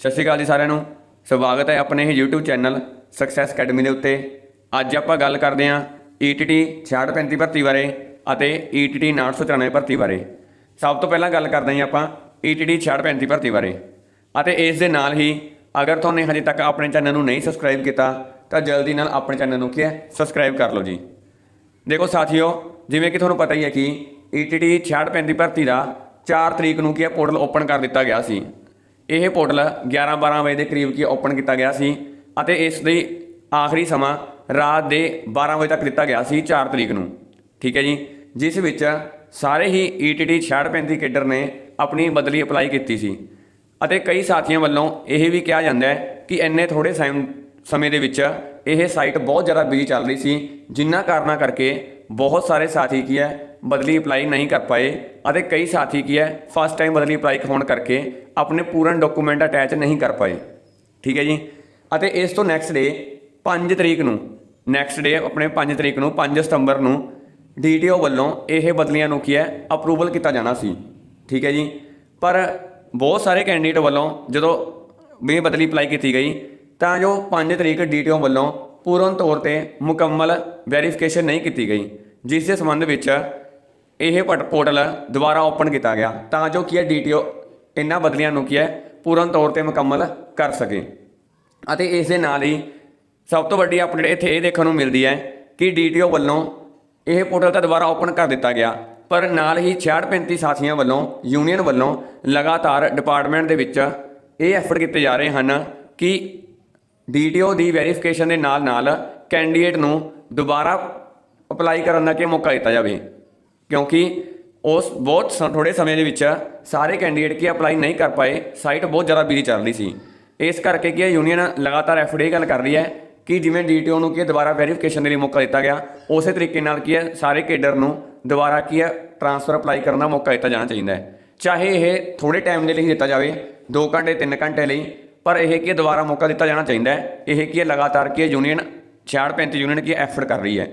ਸਤਿ ਸ਼੍ਰੀ ਅਕਾਲ ਜੀ ਸਾਰਿਆਂ ਨੂੰ। ਸਵਾਗਤ ਹੈ ਆਪਣੇ ਹੀ YouTube ਚੈਨਲ ਸਕਸੈਸ ਅਕੈਡਮੀ ਦੇ ਉੱਤੇ। ਅੱਜ ਆਪਾਂ ਗੱਲ ਕਰਦੇ ਹਾਂ E ETT 6635 ਭਰਤੀ ਬਾਰੇ ਅਤੇ E ETT 994 ਭਰਤੀ ਬਾਰੇ। ਸਭ ਤੋਂ ਪਹਿਲਾਂ ਗੱਲ ਕਰਦੇ ਹਾਂ ਆਪਾਂ E ETT 6635 ਭਰਤੀ ਬਾਰੇ। ਅਤੇ ਇਸ ਦੇ ਨਾਲ ਹੀ ਅਗਰ ਤੁਹਾਨੂੰ ਹਜੇ ਤੱਕ ਆਪਣੇ ਚੈਨਲ ਨੂੰ ਨਹੀਂ ਸਬਸਕ੍ਰਾਈਬ ਕੀਤਾ, ਤਾਂ ਜਲਦੀ ਨਾਲ ਆਪਣੇ ਚੈਨਲ ਨੂੰ ਕੀ ਹੈ? ਸਬਸਕ੍ਰਾਈਬ ਕਰ ਲਓ ਜੀ। ਦੇਖੋ ਸਾਥੀਓ, ਜਿਵੇਂ ਕਿ ਤੁਹਾਨੂੰ ਪਤਾ ਹੀ ਹੈ ਕਿ E ETT 6635 ਭਰਤੀ ਦਾ 4 ਤਰੀਕ ਨੂੰ ਕੀ ਹੈ? ਪੋਰਟਲ ਓਪਨ ਕਰ ਦਿੱਤਾ ਗਿਆ ਸੀ। ਇਹ ਪੋਰਟਲ 11-12 ਵਜੇ ਦੇ ਕਰੀਬ ਕੀ ਓਪਨ ਕੀਤਾ ਗਿਆ ਸੀ ਅਤੇ ਇਸ ਦੀ ਆਖਰੀ ਸਮਾਂ ਰਾਤ ਦੇ 12 ਵਜੇ ਤੱਕ ਦਿੱਤਾ ਗਿਆ ਸੀ 4 ਤਰੀਕ ਨੂੰ। ਠੀਕ ਹੈ ਜੀ? ਜਿਸ ਵਿੱਚ ਸਾਰੇ ਹੀ E ETT 6635 ਕੇਡਰ ਨੇ ਆਪਣੀ ਬਦਲੀ ਅਪਲਾਈ ਕੀਤੀ ਸੀ। ਅਤੇ ਕਈ ਸਾਥੀਆਂ ਵੱਲੋਂ ਇਹ ਵੀ ਕਿਹਾ ਜਾਂਦਾ ਹੈ ਕਿ ਇੰਨੇ ਥੋੜੇ ਸਮੇਂ ਦੇ ਵਿੱਚ ਇਹ ਸਾਈਟ ਬਹੁਤ ਜ਼ਿਆਦਾ ਬਿਜ਼ੀ ਚੱਲ ਰਹੀ ਸੀ ਜਿੰਨਾ ਕਾਰਨਾਂ ਕਰਕੇ ਬਹੁਤ ਸਾਰੇ ਸਾਥੀ ਕੀ ਹੈ ਬਦਲੀ ਅਪਲਾਈ ਨਹੀਂ ਕਰ ਪਾਏ ਅਤੇ ਕਈ ਸਾਥੀ ਕੀ ਹੈ ਫਸਟ ਟਾਈਮ ਬਦਲੀ ਅਪਲਾਈ ਹੋਣ ਕਰਕੇ ਆਪਣੇ ਪੂਰਨ ਡਾਕੂਮੈਂਟ ਅਟੈਚ ਨਹੀਂ ਕਰ ਪਾਏ। ਠੀਕ ਹੈ ਜੀ? ਅਤੇ ਇਸ ਤੋਂ ਨੈਕਸਟ ਡੇ 5 ਤਰੀਕ ਨੂੰ ਨੈਕਸਟ ਡੇ ਆਪਣੇ 5 ਤਰੀਕ ਨੂੰ 5 ਸਤੰਬਰ ਨੂੰ ਡੀਟੀਓ ਵੱਲੋਂ ਇਹ ਬਦਲੀਆਂ ਨੂੰ ਕੀ ਹੈ ਅਪਰੂਵਲ ਕੀਤਾ ਜਾਣਾ ਸੀ। ਠੀਕ ਹੈ ਜੀ? ਪਰ ਬਹੁਤ ਸਾਰੇ ਕੈਂਡੀਡੇਟ ਵੱਲੋਂ ਜਦੋਂ ਵੀ ਬਦਲੀ ਅਪਲਾਈ ਕੀਤੀ ਗਈ, ਤਾਂ ਜੋ 5 ਤਰੀਕ ਡੀਟੀਓ ਵੱਲੋਂ ਪੂਰਨ ਤੌਰ ਤੇ ਮੁਕੰਮਲ ਵੈਰੀਫਿਕੇਸ਼ਨ ਨਹੀਂ ਕੀਤੀ ਗਈ, ਜਿਸ ਦੇ ਸੰਬੰਧ ਵਿੱਚ ਇਹ ਪਟ- ਪੋਰਟਲ ਦੁਬਾਰਾ ਓਪਨ ਕੀਤਾ ਗਿਆ ਤਾਂ ਜੋ ਕੀ ਹੈ ਡੀਟੀਓ ਇਹਨਾਂ ਬਦਲੀਆਂ ਨੂੰ ਕੀ ਹੈ ਪੂਰਨ ਤੌਰ ਤੇ ਮੁਕੰਮਲ ਕਰ ਸਕੇ। ਅਤੇ ਇਸ ਦੇ ਨਾਲ ਹੀ ਸਭ ਤੋਂ ਵੱਡੀ ਅਪਡੇਟ ਇੱਥੇ ਇਹ ਦੇਖਣ ਨੂੰ ਮਿਲਦੀ ਹੈ ਕਿ ਡੀਟੀਓ ਵੱਲੋਂ ਇਹ ਪੋਰਟਲ ਤਾਂ ਦੁਬਾਰਾ ਓਪਨ ਕਰ ਦਿੱਤਾ ਗਿਆ, ਪਰ ਨਾਲ ਹੀ 6635 ਸਾਥੀਆਂ ਵੱਲੋਂ, ਯੂਨੀਅਨ ਵੱਲੋਂ ਲਗਾਤਾਰ ਡਿਪਾਰਟਮੈਂਟ ਦੇ ਵਿੱਚ ਇਹ ਐਫਰਟ ਕੀਤੇ ਜਾ ਰਹੇ ਹਨ ਕਿ ਡੀਟੀਓ ਦੀ ਵੈਰੀਫਿਕੇਸ਼ਨ ਦੇ ਨਾਲ ਨਾਲ ਕੈਂਡੀਡੇਟ ਨੂੰ ਦੁਬਾਰਾ ਅਪਲਾਈ ਕਰਨ ਦਾ ਕਿ ਮੌਕਾ ਦਿੱਤਾ ਜਾਵੇ। ਕਿਉਂਕਿ ਉਸ ਬਹੁਤ ਥੋੜੇ ਸਮੇਂ ਦੇ ਵਿੱਚ ਸਾਰੇ ਕੈਂਡੀਡੇਟ ਕੀ ਅਪਲਾਈ ਨਹੀਂ ਕਰ ਪਾਏ ਸਾਈਟ ਬਹੁਤ ਜ਼ਿਆਦਾ ਬਿਜ਼ੀ ਚੱਲ ਰਹੀ ਸੀ। ਇਸ ਕਰਕੇ ਕੀ ਹੈ ਯੂਨੀਅਨ ਲਗਾਤਾਰ ਐਫਡੀ ਇਹ ਗੱਲ ਕਰ ਰਹੀ ਹੈ ਕਿ ਜਿਵੇਂ ਡੀਟੀਓ ਨੂੰ ਕੀ ਦੁਬਾਰਾ ਵੈਰੀਫਿਕੇਸ਼ਨ ਦੇ ਲਈ ਮੌਕਾ ਦਿੱਤਾ ਗਿਆ। ਉਸੇ ਤਰੀਕੇ ਨਾਲ ਕੀ ਹੈ, ਸਾਰੇ ਕੇਡਰ ਨੂੰ ਦੁਬਾਰਾ ਕੀ ਹੈ ਟ੍ਰਾਂਸਫਰ ਅਪਲਾਈ ਕਰਨ ਦਾ ਮੌਕਾ ਦਿੱਤਾ ਜਾਣਾ ਚਾਹੀਦਾ ਹੈ। ਚਾਹੇ ਇਹ ਥੋੜੇ ਟਾਈਮ ਦੇ ਲਈ ਦਿੱਤਾ ਜਾਵੇ 2 ਘੰਟੇ 3 ਘੰਟੇ ਲਈ, ਪਰ ਇਹ ਕੀ ਦੁਬਾਰਾ ਮੌਕਾ ਦਿੱਤਾ ਜਾਣਾ ਚਾਹੀਦਾ ਹੈ। ਇਹ ਕੀ ਹੈ, ਲਗਾਤਾਰ ਕੀ ਹੈ ਯੂਨੀਅਨ 6635 ਯੂਨੀਅਨ ਕੀ ਐਫਰਟ ਕਰ ਰਹੀ ਹੈ।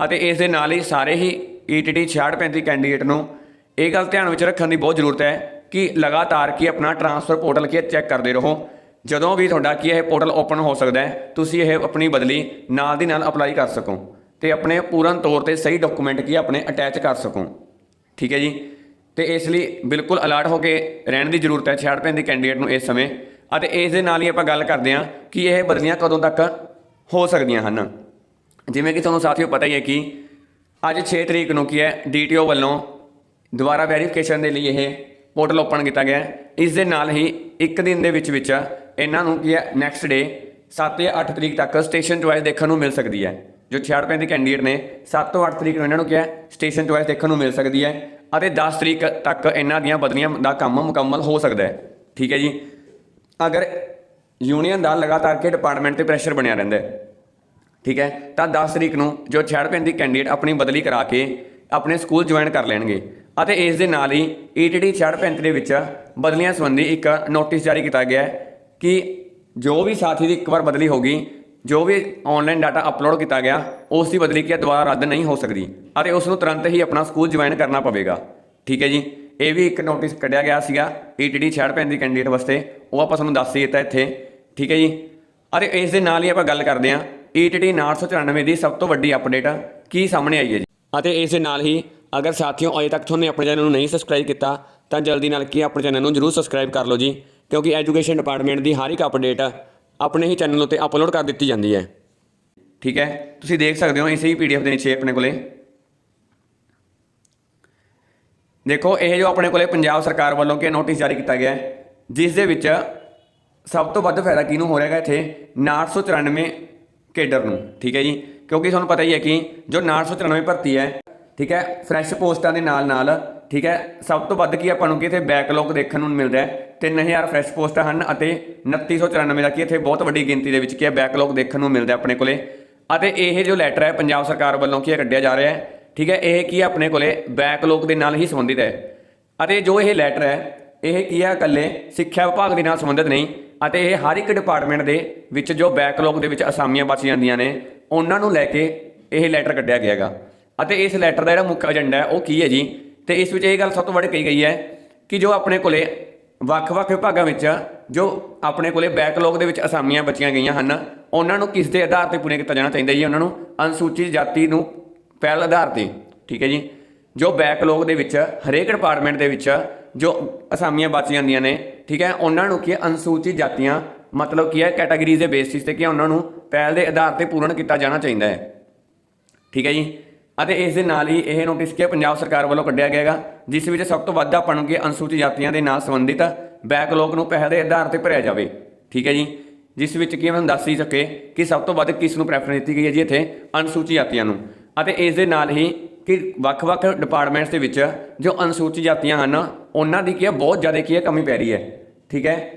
ਅਤੇ ਇਸ ਦੇ ਨਾਲ ਹੀ ਸਾਰੇ ਹੀ E ETT 6635 ਕੈਂਡੀਡੇਟ ਨੂੰ ਇਹ ਗੱਲ ਧਿਆਨ ਵਿੱਚ ਰੱਖਣ ਦੀ ਬਹੁਤ ਜ਼ਰੂਰਤ ਹੈ ਕਿ ਲਗਾਤਾਰ ਕੀ ਆਪਣਾ ਟ੍ਰਾਂਸਫਰ ਪੋਰਟਲ ਕੀ ਚੈੱਕ ਕਰਦੇ ਰਹੋ। ਜਦੋਂ ਵੀ ਤੁਹਾਡਾ ਕੀ ਇਹ ਪੋਰਟਲ ਓਪਨ ਹੋ ਸਕਦਾ ਹੈ, ਤੁਸੀਂ ਇਹ ਆਪਣੀ ਬਦਲੀ ਨਾਲ ਦੀ ਨਾਲ ਅਪਲਾਈ ਕਰ ਸਕੋ ਤੇ ਆਪਣੇ ਪੂਰਨ ਤੌਰ ਤੇ ਸਹੀ ਡਾਕੂਮੈਂਟ ਕੀ ਆਪਣੇ ਅਟੈਚ ਕਰ ਸਕੋ। ਠੀਕ ਹੈ ਜੀ? ਤੇ ਇਸ ਲਈ ਬਿਲਕੁਲ ਅਲਰਟ ਹੋ ਕੇ ਰਹਿਣ ਦੀ ਜ਼ਰੂਰਤ ਹੈ 6635 ਕੈਂਡੀਡੇਟ ਨੂੰ ਇਸ ਸਮੇਂ। ਅਤੇ ਇਸ ਦੇ ਨਾਲ ਹੀ ਆਪਾਂ ਗੱਲ ਕਰਦੇ ਹਾਂ ਕਿ ਇਹ ਬਦਲੀਆਂ ਕਦੋਂ ਤੱਕ ਹੋ ਸਕਦੀਆਂ ਹਨ। ਜਿਵੇਂ ਕਿ ਤੁਹਾਨੂੰ ਸਾਥੀਓ ਪਤਾ ਹੀ ਹੈ ਕਿ ਅੱਜ 6 ਤਰੀਕ ਨੂੰ ਕੀ ਹੈ? ਡੀਟੀਓ ਵੱਲੋਂ ਦੁਬਾਰਾ ਵੈਰੀਫਿਕੇਸ਼ਨ ਦੇ ਲਈ ਇਹ ਪੋਰਟਲ ਓਪਨ ਕੀਤਾ ਗਿਆ ਇਸ ਦੇ ਨਾਲ ਹੀ ਇੱਕ ਦਿਨ ਦੇ ਵਿੱਚ ਵਿੱਚ ਇਹਨਾਂ ਨੂੰ ਕੀ ਹੈ? ਨੈਕਸਟ ਡੇ 7 ਜਾਂ 8 ਤਰੀਕ ਤੱਕ ਸਟੇਸ਼ਨ ਚੁਆਇਸ ਦੇਖਣ ਨੂੰ ਮਿਲ ਸਕਦੀ ਹੈ। ਜੋ 66 ਦੇ ਕੈਂਡੀਡੇਟ ਨੇ 7 ਤੋਂ 8 ਤਰੀਕ ਨੂੰ ਇਹਨਾਂ ਨੂੰ ਕੀ ਹੈ? ਸਟੇਸ਼ਨ ਚੁਆਇਸ ਦੇਖਣ ਨੂੰ ਮਿਲ ਸਕਦੀ ਹੈ ਅਤੇ 10 ਤਰੀਕ ਤੱਕ ਇਹਨਾਂ ਦੀਆਂ ਬਦਲੀਆਂ ਦਾ ਕੰਮ ਮੁਕੰਮਲ ਹੋ ਸਕਦਾ ਹੈ। ਠੀਕ ਹੈ ਜੀ। ਅਗਰ ਯੂਨੀਅਨ ਦਾ ਲਗਾਤਾਰ ਕੇ ਡਿਪਾਰਟਮੈਂਟ ਤੇ ਪ੍ਰੈਸ਼ਰ ਬਣਿਆ ਰਹਿੰਦਾ ਹੈ ਠੀਕ ਹੈ? ਤਾਂ 10 ਤਰੀਕ ਨੂੰ ਜੋ 66 ਕੈਂਡੀਡੇਟ ਆਪਣੀ ਬਦਲੀ ਕਰਾ ਕੇ ਆਪਣੇ ਸਕੂਲ ਜੁਆਇਨ ਕਰ ਲੈਣਗੇ ਅਤੇ ਇਸ ਦੇ ਨਾਲ ਹੀ E ETT 66 ਦੇ ਵਿੱਚ ਬਦਲੀਆਂ ਸੰਬੰਧੀ ਇੱਕ ਨੋਟਿਸ ਜਾਰੀ ਕੀਤਾ ਗਿਆ ਹੈ ਕਿ ਜੋ ਵੀ ਸਾਥੀ ਦੀ ਇੱਕ ਵਾਰ ਬਦਲੀ ਹੋਗੀ ਜੋ ਵੀ ਆਨਲਾਈਨ ਡਾਟਾ ਅਪਲੋਡ ਕੀਤਾ ਗਿਆ, ਉਸ ਦੀ ਬਦਲੀ ਕੀ ਦੁਬਾਰਾ ਰੱਦ ਨਹੀਂ ਹੋ ਸਕਦੀ ਅਤੇ ਉਸ ਨੂੰ ਤੁਰੰਤ ਹੀ ਆਪਣਾ ਸਕੂਲ ਜੁਆਇਨ ਕਰਨਾ ਪਵੇਗਾ। ਠੀਕ ਹੈ ਜੀ? ਇਹ ਵੀ ਇੱਕ ਨੋਟਿਸ ਕੱਢਿਆ ਗਿਆ ਸੀਗਾ E ETT 66 ਕੈਂਡੀਡੇਟ ਵਾਸਤੇ, ਉਹ ਆਪਾਂ ਤੁਹਾਨੂੰ ਦੱਸ ਹੀ ਦਿੱਤਾ ਇੱਥੇ। ਠੀਕ ਹੈ ਜੀ? ਅਤੇ ਇਸ ਦੇ ਨਾਲ ਹੀ ਆਪਾਂ ਗੱਲ ਕਰਦੇ ਹਾਂ ETT 994 ਦੀ ਸਭ ਤੋਂ ਵੱਡੀ ਅਪਡੇਟ ਕੀ ਸਾਹਮਣੇ ਆਈ ਹੈ ਜੀ? ਅਤੇ ਇਸ ਦੇ ਨਾਲ ਹੀ ਅਗਰ ਸਾਥੀਓ ਅਜੇ ਤੱਕ ਤੁਹਾਨੂੰ ਆਪਣੇ ਚੈਨਲ ਨੂੰ ਨਹੀਂ ਸਬਸਕ੍ਰਾਈਬ ਕੀਤਾ ਤਾਂ ਜਲਦੀ ਨਾਲ ਕੀ ਆਪਣੇ ਚੈਨਲ ਨੂੰ ਜਰੂਰ ਸਬਸਕ੍ਰਾਈਬ ਕਰ ਲਓ ਜੀ ਕਿਉਂਕਿ ਐਜੂਕੇਸ਼ਨ ਡਿਪਾਰਟਮੈਂਟ ਦੀ ਹਰ ਇੱਕ ਅਪਡੇਟ ਆਪਣੇ ਹੀ ਚੈਨਲ ਉੱਤੇ ਅਪਲੋਡ ਕਰ ਦਿੱਤੀ ਜਾਂਦੀ ਹੈ। ਠੀਕ ਹੈ। ਤੁਸੀਂ ਦੇਖ ਸਕਦੇ ਹੋ ਇਸੇ ਹੀ ਪੀਡੀਐਫ ਦੇ ਨੀਚੇ ਆਪਣੇ ਕੋਲੇ। ਦੇਖੋ ਇਹ ਜੋ ਆਪਣੇ ਕੋਲੇ ਪੰਜਾਬ ਸਰਕਾਰ ਵੱਲੋਂ ਕਿ ਨੋਟਿਸ ਜਾਰੀ ਕੀਤਾ ਗਿਆ ਹੈ ਜਿਸ ਦੇ ਵਿੱਚ ਸਭ ਤੋਂ ਵੱਧ ਫਾਇਦਾ ਕਿਹਨੂੰ ਹੋ ਰਿਹਾ ਹੈ ਇੱਥੇ? 994 ਕੇਡਰ ਨੂੰ, ਠੀਕ ਹੈ ਜੀ? ਕਿਉਂਕਿ ਤੁਹਾਨੂੰ ਪਤਾ ਹੀ ਹੈ ਕਿ ਜੋ 994 ਭਰਤੀ ਹੈ, ਠੀਕ ਹੈ ਫਰੈਸ਼ ਪੋਸਟਾਂ ਦੇ ਨਾਲ ਨਾਲ ਠੀਕ ਹੈ, ਸਭ ਤੋਂ ਵੱਧ ਕੀ ਆਪਾਂ ਨੂੰ ਕਿ ਇੱਥੇ ਬੈਕਲੌਗ ਦੇਖਣ ਨੂੰ ਮਿਲਦਾ ਹੈ? 3000 ਫਰੈਸ਼ ਪੋਸਟਾਂ ਹਨ ਅਤੇ 2994 ਦਾ ਕੀ ਇੱਥੇ ਬਹੁਤ ਵੱਡੀ ਗਿਣਤੀ ਦੇ ਵਿੱਚ ਕੀ ਹੈ ਬੈਕਲੌਗ ਦੇਖਣ ਨੂੰ ਮਿਲਦਾ ਆਪਣੇ ਕੋਲੇ। ਅਤੇ ਇਹ ਜੋ ਲੈਟਰ ਹੈ ਪੰਜਾਬ ਸਰਕਾਰ ਵੱਲੋਂ ਕੀ ਹੈ ਕੱਢਿਆ ਜਾ ਰਿਹਾ ਹੈ, ਠੀਕ ਹੈ, ਇਹ ਕੀ ਆਪਣੇ ਕੋਲੇ ਬੈਕਲੌਗ ਦੇ ਨਾਲ ਹੀ ਸੰਬੰਧਿਤ ਹੈ। ਅਤੇ ਜੋ ਇਹ ਲੈਟਰ ਹੈ, ਇਹ ਕੀ ਹੈ ਇਕੱਲੇ ਸਿੱਖਿਆ ਵਿਭਾਗ ਦੇ ਨਾਲ ਸੰਬੰਧਿਤ ਨਹੀਂ ਅਤੇ ਇਹ ਹਰ ਇੱਕ ਡਿਪਾਰਟਮੈਂਟ ਦੇ ਵਿੱਚ ਜੋ ਬੈਕਲੌਗ ਦੇ ਵਿੱਚ ਅਸਾਮੀਆਂ ਬਚ ਜਾਂਦੀਆਂ ਨੇ, ਉਹਨਾਂ ਨੂੰ ਲੈ ਕੇ ਇਹ ਲੈਟਰ ਕੱਢਿਆ ਗਿਆ ਹੈਗਾ। ਅਤੇ ਇਸ ਲੈਟਰ ਦਾ ਜਿਹੜਾ ਮੁੱਖ ਏਜੰਡਾ ਹੈ, ਉਹ ਕੀ ਹੈ ਜੀ? ਤੇ ਇਸ ਵਿੱਚ ਇਹ ਗੱਲ ਸਭ ਤੋਂ ਵੱਡੀ ਕਹੀ ਗਈ ਹੈ ਕਿ ਜੋ ਆਪਣੇ ਕੋਲੇ ਵੱਖ-ਵੱਖ ਵਿਭਾਗਾਂ ਵਿੱਚ ਜੋ ਆਪਣੇ ਕੋਲੇ ਬੈਕਲੌਗ ਦੇ ਵਿੱਚ ਅਸਾਮੀਆਂ ਬਚੀਆਂ ਗਈਆਂ ਹਨ, ਉਹਨਾਂ ਨੂੰ ਕਿਸ ਦੇ ਆਧਾਰ ਤੇ ਪੂਰੇ ਕੀਤਾ ਜਾਣਾ ਚਾਹੀਦਾ ਜੀ? ਉਹਨਾਂ ਨੂੰ ਅਨੁਸੂਚਿਤ ਜਾਤੀ ਨੂੰ ਪਹਿਲ ਆਧਾਰ ਤੇ, ਠੀਕ ਹੈ ਜੀ? ਜੋ ਬੈਕਲੌਗ ਦੇ ਵਿੱਚ ਹਰੇਕ ਡਿਪਾਰਟਮੈਂਟ ਦੇ ਵਿੱਚ ਜੋ ਅਸਾਮੀਆਂ ਬਚ ਜਾਂਦੀਆਂ ਨੇ ਠੀਕ ਹੈ? ਉਹਨਾਂ ਨੂੰ ਕੀ ਹੈ? ਅਨੁਸੂਚਿਤ ਜਾਤੀਆਂ, ਮਤਲਬ ਕੀ ਹੈ? ਕੈਟਾਗਰੀਜ਼ ਦੇ ਬੇਸਿਸ ਤੇ ਕੀ ਉਹਨਾਂ ਨੂੰ ਪਹਿਲ ਦੇ ਆਧਾਰ ਤੇ ਪੂਰਨ ਕੀਤਾ ਜਾਣਾ ਚਾਹੀਦਾ ਹੈ। ਠੀਕ ਹੈ ਜੀ? ਅਤੇ ਇਸ ਦੇ ਨਾਲ ਹੀ ਇਹ ਨੋਟਿਸ ਕਿ ਪੰਜਾਬ ਸਰਕਾਰ ਵੱਲੋਂ ਕੱਢਿਆ ਗਿਆ ਹੈਗਾ, ਜਿਸ ਵਿੱਚ ਸਭ ਤੋਂ ਵੱਧ ਆਪਾਂ ਨੂੰ ਕਿ ਅਨੁਸੂਚਿਤ ਜਾਤੀਆਂ ਦੇ ਨਾਲ ਸੰਬੰਧਿਤ ਬੈਕਲੌਗ ਨੂੰ ਪਹਿਲ ਦੇ ਆਧਾਰ ਤੇ ਭਰਿਆ ਜਾਵੇ। ਠੀਕ ਹੈ ਜੀ? ਜਿਸ ਵਿੱਚ ਕੀ ਮੈਂ ਦੱਸ ਹੀ ਸਕੇ ਕਿ ਸਭ ਤੋਂ ਵੱਧ ਕਿਸ ਨੂੰ ਪ੍ਰੈਫਰੈਂਸ ਦਿੱਤੀ ਗਈ ਹੈ ਜੀ ਇੱਥੇ? ਅਨੁਸੂਚਿਤ ਜਾਤੀਆਂ ਨੂੰ। ਅਤੇ ਇਸ ਦੇ ਨਾਲ ਹੀ ਕਿ ਵੱਖ-ਵੱਖ ਡਿਪਾਰਟਮੈਂਟਸ ਦੇ ਵਿੱਚ ਜੋ ਅਨੁਸੂਚਿਤ ਜਾਤੀਆਂ ਹਨ, ਉਹਨਾਂ ਦੀ ਕੀ ਹੈ? ਬਹੁਤ ਜ਼ਿਆਦਾ ਕੀ ਹੈ? ਕਮੀ ਪੈ ਰਹੀ ਹੈ। ਠੀਕ ਹੈ?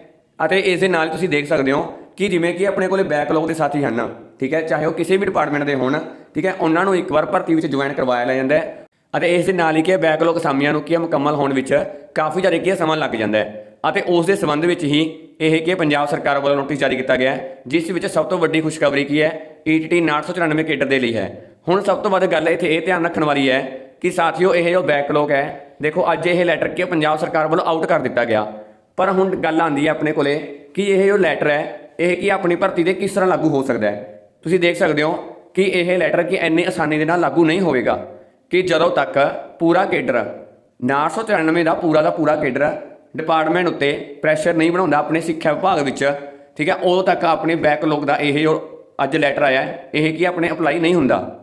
ਅਤੇ ਇਸ ਦੇ ਨਾਲ ਤੁਸੀਂ ਦੇਖ ਸਕਦੇ ਹੋ ਕਿ ਜਿਵੇਂ ਕਿ ਆਪਣੇ ਕੋਲੇ ਬੈਕਲੌਗ ਦੇ ਸਾਥੀ ਹਨ, ਠੀਕ ਹੈ? ਚਾਹੇ ਉਹ ਕਿਸੇ ਵੀ ਡਿਪਾਰਟਮੈਂਟ ਦੇ ਹੋਣ, ਠੀਕ ਹੈ? ਉਹਨਾਂ ਨੂੰ ਇੱਕ ਵਾਰ ਭਰਤੀ ਵਿੱਚ ਜੁਆਇਨ ਕਰਵਾਇਆ ਲੈ ਜਾਂਦਾ ਹੈ। ਅਤੇ ਇਸ ਦੇ ਨਾਲ ਹੀ ਕਿ ਬੈਕਲੌਗ ਅਸਾਮੀਆਂ ਨੂੰ ਕੀ ਹੈ? ਮੁਕੰਮਲ ਹੋਣ ਵਿੱਚ ਕਾਫੀ ਜ਼ਿਆਦਾ ਕੀ ਹੈ? ਸਮਾਂ ਲੱਗ ਜਾਂਦਾ ਹੈ। ਅਤੇ ਉਸ ਦੇ ਸੰਬੰਧ ਵਿੱਚ ਹੀ ਇਹ ਕਿ ਪੰਜਾਬ ਸਰਕਾਰ ਵੱਲੋਂ ਨੋਟਿਸ ਜਾਰੀ ਕੀਤਾ ਗਿਆ ਜਿਸ ਵਿੱਚ ਸਭ ਤੋਂ ਵੱਡੀ ਖੁਸ਼ਖਬਰੀ ਕੀ ਹੈ? ETT 994 ਕੇਡਰ ਦੇ ਲਈ ਹੈ। ਹੁਣ ਸਭ ਤੋਂ ਵੱਧ ਗੱਲ ਇੱਥੇ ਇਹ ਧਿਆਨ ਰੱਖਣ ਵਾਲੀ ਹੈ ਕਿ ਸਾਥੀਓ, ਇਹ ਜੋ ਬੈਕਲੌਗ ਹੈ, ਦੇਖੋ, ਅੱਜ ਇਹ ਲੈਟਰ ਕਿ ਪੰਜਾਬ ਸਰਕਾਰ ਵੱਲੋਂ ਆਊਟ ਕਰ ਦਿੱਤਾ ਗਿਆ। ਪਰ ਹੁਣ ਗੱਲ ਆਂਦੀ ਹੈ ਆਪਣੇ ਕੋਲੇ ਕਿ ਇਹ ਜੋ ਲੈਟਰ ਹੈ, ਇਹ ਕੀ ਆਪਣੀ ਭਰਤੀ ਤੇ ਕਿਸ ਤਰ੍ਹਾਂ ਲਾਗੂ ਹੋ ਸਕਦਾ ਹੈ? ਤੁਸੀਂ ਦੇਖ ਸਕਦੇ ਹੋ ਕਿ ਇਹ ਲੈਟਰ ਕਿ ਇੰਨੀ ਆਸਾਨੀ ਦੇ ਨਾਲ ਲਾਗੂ ਨਹੀਂ ਹੋਵੇਗਾ ਕਿ ਜਦੋਂ ਤੱਕ ਪੂਰਾ ਕੇਡਰ 994 ਦਾ ਪੂਰਾ ਦਾ ਪੂਰਾ ਕੇਡਰ ਡਿਪਾਰਟਮੈਂਟ ਉੱਤੇ ਪ੍ਰੈਸ਼ਰ ਨਹੀਂ ਬਣਾਉਂਦਾ ਆਪਣੇ ਸਿੱਖਿਆ ਵਿਭਾਗ ਵਿੱਚ, ਠੀਕ ਹੈ, ਉਦੋਂ ਤੱਕ ਆਪਣੇ ਬੈਕਲੌਗ ਦਾ ਇਹ ਜੋ ਅੱਜ ਲੈਟਰ ਆਇਆ, ਇਹ ਕੀ ਆਪਣੇ ਅਪਲਾਈ ਨਹੀਂ ਹੁੰਦਾ।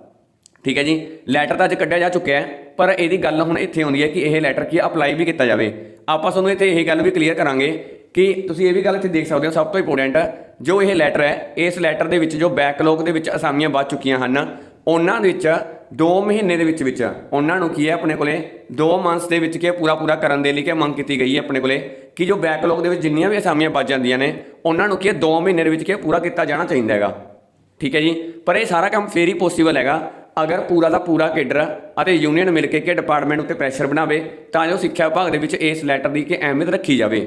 ਠੀਕ ਹੈ ਜੀ ਲੈਟਰ ਤਾਂ ਅੱਜ ਕੱਢਿਆ ਜਾ ਚੁੱਕਿਆ ਹੈ, ਪਰ ਇਹਦੀ ਗੱਲ ਹੁਣ ਇੱਥੇ ਆਉਂਦੀ ਹੈ ਕਿ ਇਹ ਲੈਟਰ ਕੀ ਅਪਲਾਈ ਵੀ ਕੀਤਾ ਜਾਵੇ। ਆਪਾਂ ਤੁਹਾਨੂੰ ਇੱਥੇ ਇਹ ਗੱਲ ਵੀ ਕਲੀਅਰ ਕਰਾਂਗੇ ਕਿ ਤੁਸੀਂ ਇਹ ਵੀ ਗੱਲ ਇੱਥੇ ਦੇਖ ਸਕਦੇ ਹੋ, ਸਭ ਤੋਂ ਇੰਪੋਰਟੈਂਟ ਜੋ ਇਹ ਲੈਟਰ ਹੈ, ਇਸ ਲੈਟਰ ਦੇ ਵਿੱਚ ਜੋ ਬੈਕਲੌਗ ਦੇ ਵਿੱਚ ਅਸਾਮੀਆਂ ਵੱਧ ਚੁੱਕੀਆਂ ਹਨ, ਉਹਨਾਂ ਦੇ ਵਿੱਚ 2 ਮਹੀਨੇ ਦੇ ਵਿੱਚ ਵਿੱਚ, ਉਹਨਾਂ ਨੂੰ ਕੀ ਹੈ ਆਪਣੇ ਕੋਲੇ 2 ਮੰਥਸ ਦੇ ਵਿੱਚ ਕੀ ਪੂਰਾ ਪੂਰਾ ਕਰਨ ਦੇ ਲਈ ਕੀ ਮੰਗ ਕੀਤੀ ਗਈ ਹੈ ਆਪਣੇ ਕੋਲੇ, ਕਿ ਜੋ ਬੈਕਲੌਗ ਦੇ ਵਿੱਚ ਜਿੰਨੀਆਂ ਵੀ ਅਸਾਮੀਆਂ ਬਚ ਜਾਂਦੀਆਂ ਨੇ, ਉਹਨਾਂ ਨੂੰ ਕੀ 2 ਮਹੀਨੇ ਦੇ ਵਿੱਚ ਕੀ ਪੂਰਾ ਕੀਤਾ ਜਾਣਾ ਚਾਹੀਦਾ ਹੈਗਾ। ਠੀਕ ਹੈ ਜੀ? ਪਰ ਇਹ ਸਾਰਾ ਕੰਮ ਫੇਰ ਹੀ ਪੋਸੀਬਲ ਹੈਗਾ। ਅਗਰ ਪੂਰਾ ਦਾ ਪੂਰਾ ਕੇਡਰ ਅਤੇ ਯੂਨੀਅਨ ਮਿਲ ਕੇ ਕਿ ਡਿਪਾਰਟਮੈਂਟ ਉੱਤੇ ਪ੍ਰੈਸ਼ਰ ਬਣਾਵੇ, ਤਾਂ ਜੋ ਸਿੱਖਿਆ ਵਿਭਾਗ ਦੇ ਵਿੱਚ ਇਸ ਲੈਟਰ ਦੀ ਕਿ ਅਹਿਮੀਅਤ ਰੱਖੀ ਜਾਵੇ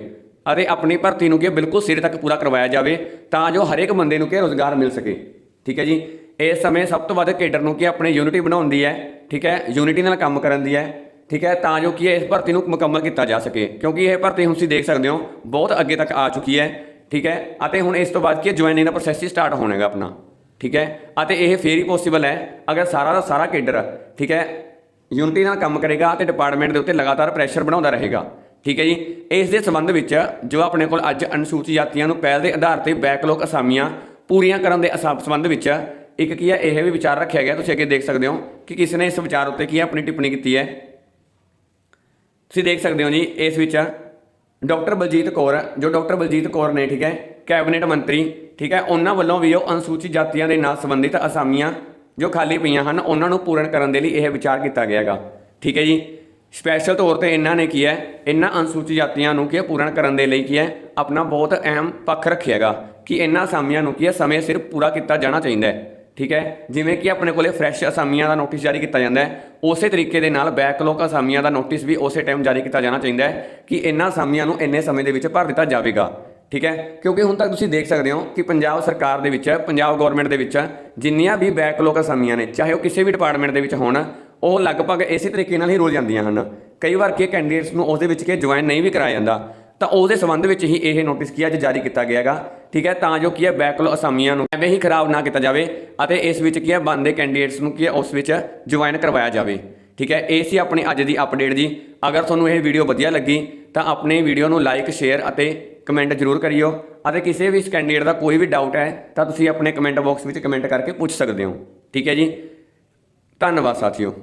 ਅਤੇ ਆਪਣੀ ਭਰਤੀ ਨੂੰ ਕਿ ਬਿਲਕੁਲ ਸਿਰੇ ਤੱਕ ਪੂਰਾ ਕਰਵਾਇਆ ਜਾਵੇ, ਤਾਂ ਜੋ ਹਰੇਕ ਬੰਦੇ ਨੂੰ ਕਿ ਰੋਜ਼ਗਾਰ ਮਿਲ ਸਕੇ। ਠੀਕ ਹੈ ਜੀ? ਇਸ ਸਮੇਂ ਸਭ ਤੋਂ ਵੱਧ ਕੇਡਰ ਨੂੰ ਕਿ ਆਪਣੇ ਯੂਨਿਟੀ ਬਣਾਉਣ ਦੀ ਹੈ, ਠੀਕ ਹੈ? ਯੂਨਿਟੀ ਨਾਲ ਕੰਮ ਕਰਨ ਦੀ ਹੈ, ਠੀਕ ਹੈ? ਤਾਂ ਜੋ ਕਿ ਇਸ ਭਰਤੀ ਨੂੰ ਮੁਕੰਮਲ ਕੀਤਾ ਜਾ ਸਕੇ। ਕਿਉਂਕਿ ਇਹ ਭਰਤੀ ਹੁਣ ਤੁਸੀਂ ਦੇਖ ਸਕਦੇ ਹੋ, ਬਹੁਤ ਅੱਗੇ ਤੱਕ ਆ ਚੁੱਕੀ ਹੈ, ਠੀਕ ਹੈ? ਅਤੇ ਹੁਣ ਇਸ ਤੋਂ ਬਾਅਦ ਕੀ ਜੁਆਇਨਿੰਗ ਦਾ ਪ੍ਰੋਸੈਸ ਹੀ ਸਟਾਰਟ ਹੋਣਾਗਾ ਆਪਣਾ। ਠੀਕ ਹੈ? ਅਤੇ ਇਹ ਫੇਰ ਹੀ ਪੋਸੀਬਲ ਹੈ। ਅਗਰ ਸਾਰਾ ਦਾ ਸਾਰਾ ਕੇਡਰ, ਠੀਕ ਹੈ ਯੂਨਿਟੀ ਨਾਲ ਕੰਮ ਕਰੇਗਾ ਤੇ ਡਿਪਾਰਟਮੈਂਟ ਦੇ ਉੱਤੇ ਲਗਾਤਾਰ ਪ੍ਰੈਸ਼ਰ ਬਣਾਉਂਦਾ ਰਹੇਗਾ। ਠੀਕ ਹੈ ਜੀ? ਇਸ ਦੇ ਸੰਬੰਧ ਵਿੱਚ ਜੋ ਆਪਣੇ ਕੋਲ ਅੱਜ ਅਨੁਸੂਚਿਤ ਜਾਤੀਆਂ ਨੂੰ ਪਹਿਲ ਦੇ ਆਧਾਰ ਤੇ ਬੈਕਲੌਗ ਅਸਾਮੀਆਂ ਪੂਰੀਆਂ ਕਰਨ ਦੇ ਅਸਾ- ਸੰਬੰਧ ਵਿੱਚ ਇੱਕ ਕੀ ਹੈ, ਇਹ ਵੀ ਵਿਚਾਰ ਰੱਖਿਆ ਗਿਆ। ਤੁਸੀਂ ਅੱਗੇ ਦੇਖ ਸਕਦੇ ਹੋ ਕਿ ਕਿਸ ਨੇ ਇਸ ਵਿਚਾਰ ਉੱਤੇ ਕੀ ਹੈ ਆਪਣੀ ਟਿੱਪਣੀ ਕੀਤੀ ਹੈ। ਤੁਸੀਂ ਦੇਖ ਸਕਦੇ ਹੋ ਜੀ, ਇਸ ਵਿੱਚ ਡਾਕਟਰ ਬਲਜੀਤ ਕੌਰ, ਜੋ ਡਾਕਟਰ ਬਲਜੀਤ ਕੌਰ ਨੇ, ਠੀਕ ਹੈ ਕੈਬਨਿਟ ਮੰਤਰੀ, ਠੀਕ ਹੈ, ਉਹਨਾਂ ਵੱਲੋਂ ਵੀ ਉਹ ਅਨੁਸੂਚਿਤ ਜਾਤੀਆਂ ਦੇ ਨਾਲ ਸੰਬੰਧਿਤ ਅਸਾਮੀਆਂ ਜੋ ਖਾਲੀ ਪਈਆਂ ਹਨ, ਉਹਨਾਂ ਨੂੰ ਪੂਰਨ ਕਰਨ ਦੇ ਲਈ ਇਹ ਵਿਚਾਰ ਕੀਤਾ ਗਿਆ ਹੈਗਾ ਠੀਕ ਹੈ ਜੀ? ਸਪੈਸ਼ਲ ਤੌਰ ਤੇ ਇਹਨਾਂ ਨੇ ਕੀ ਹੈ, ਇਹਨਾਂ ਅਨੁਸੂਚਿਤ ਜਾਤੀਆਂ ਨੂੰ ਕੀ ਹੈ, ਪੂਰਨ ਕਰਨ ਦੇ ਲਈ ਕੀ ਹੈ, ਆਪਣਾ ਬਹੁਤ ਅਹਿਮ ਪੱਖ ਰੱਖਿਆ ਹੈਗਾ ਕਿ ਇਹਨਾਂ ਅਸਾਮੀਆਂ ਨੂੰ ਕੀ ਹੈ, ਸਮੇਂ ਸਿਰ ਪੂਰਾ ਕੀਤਾ ਜਾਣਾ ਚਾਹੀਦਾ ਹੈ। ਠੀਕ ਹੈ? ਜਿਵੇਂ ਕਿ ਆਪਣੇ ਕੋਲੇ ਫਰੈਸ਼ ਅਸਾਮੀਆਂ ਦਾ ਨੋਟਿਸ ਜਾਰੀ ਕੀਤਾ ਜਾਂਦਾ ਹੈ, ਉਸੇ ਤਰੀਕੇ ਦੇ ਨਾਲ ਬੈਕਲੌਗ ਅਸਾਮੀਆਂ ਦਾ ਨੋਟਿਸ ਵੀ ਉਸੇ ਟਾਈਮ ਜਾਰੀ ਕੀਤਾ ਜਾਣਾ ਚਾਹੀਦਾ ਹੈ ਕਿ ਇਹਨਾਂ ਅਸਾਮੀਆਂ ਨੂੰ ਇੰਨੇ ਸਮੇਂ ਦੇ ਵਿੱਚ ਭਰ ਦਿੱਤਾ ਜਾਵੇਗਾ। ਠੀਕ ਹੈ? ਕਿਉਂਕਿ ਹੁਣ ਤੱਕ ਤੁਸੀਂ ਦੇਖ ਸਕਦੇ ਹੋ ਕਿ ਪੰਜਾਬ ਸਰਕਾਰ ਦੇ ਵਿੱਚ, ਪੰਜਾਬ ਗਵਰਨਮੈਂਟ ਦੇ ਵਿੱਚ ਜਿੰਨੀਆਂ ਵੀ ਬੈਕਲੌਗ ਅਸਾਮੀਆਂ ਨੇ, ਚਾਹੇ ਉਹ ਕਿਸੇ ਵੀ ਡਿਪਾਰਟਮੈਂਟ ਦੇ ਵਿੱਚ ਹੋਣ, ਉਹ ਲਗਭਗ ਇਸੇ ਤਰੀਕੇ ਨਾਲ ਹੀ ਰੁਲ ਜਾਂਦੀਆਂ ਹਨ। ਕਈ ਵਾਰ ਕੀ ਕੈਂਡੀਡੇਟਸ ਨੂੰ ਉਹਦੇ ਵਿੱਚ ਕਿ ਜੁਆਇਨ ਨਹੀਂ ਵੀ ਕਰਾਇਆ ਜਾਂਦਾ। ਤਾਂ ਉਹਦੇ ਸੰਬੰਧ ਵਿੱਚ ਹੀ ਇਹ ਨੋਟਿਸ ਕੀ ਅੱਜ ਜਾਰੀ ਕੀਤਾ ਗਿਆ ਹੈਗਾ। ਠੀਕ ਹੈ? ਤਾਂ ਜੋ ਕੀ ਹੈ ਬੈਕਲੌਗ ਅਸਾਮੀਆਂ ਨੂੰ ਐਵੇਂ ਹੀ ਖਰਾਬ ਨਾ ਕੀਤਾ ਜਾਵੇ ਅਤੇ ਇਸ ਵਿੱਚ ਕੀ ਹੈ, ਬੰਦੇ ਕੈਂਡੀਡੇਟਸ ਨੂੰ ਕੀ ਹੈ, ਉਸ ਵਿੱਚ ਜੁਆਇਨ ਕਰਵਾਇਆ ਜਾਵੇ। ਠੀਕ ਹੈ? ਇਹ ਸੀ ਆਪਣੀ ਅੱਜ ਦੀ ਅਪਡੇਟ ਜੀ। ਅਗਰ ਤੁਹਾਨੂੰ ਇਹ ਵੀਡੀਓ ਵਧੀਆ ਲੱਗੀ, ਤਾਂ ਆਪਣੇ ਵੀਡੀਓ ਨੂੰ ਲਾਈਕ ਸ਼ੇਅਰ ਅਤੇ ਕਮੈਂਟ ਜ਼ਰੂਰ ਕਰਿਓ। ਅਤੇ ਕਿਸੇ ਵੀ ਇਸ ਕੈਂਡੀਡੇਟ ਦਾ ਕੋਈ ਵੀ ਡਾਊਟ ਹੈ, ਤਾਂ ਤੁਸੀਂ ਆਪਣੇ ਕਮੈਂਟ ਬਾਕਸ ਵਿੱਚ ਕਮੈਂਟ ਕਰਕੇ ਪੁੱਛ ਸਕਦੇ ਹੋ। ਠੀਕ ਹੈ ਜੀ? ਧੰਨਵਾਦ ਸਾਥੀਓ।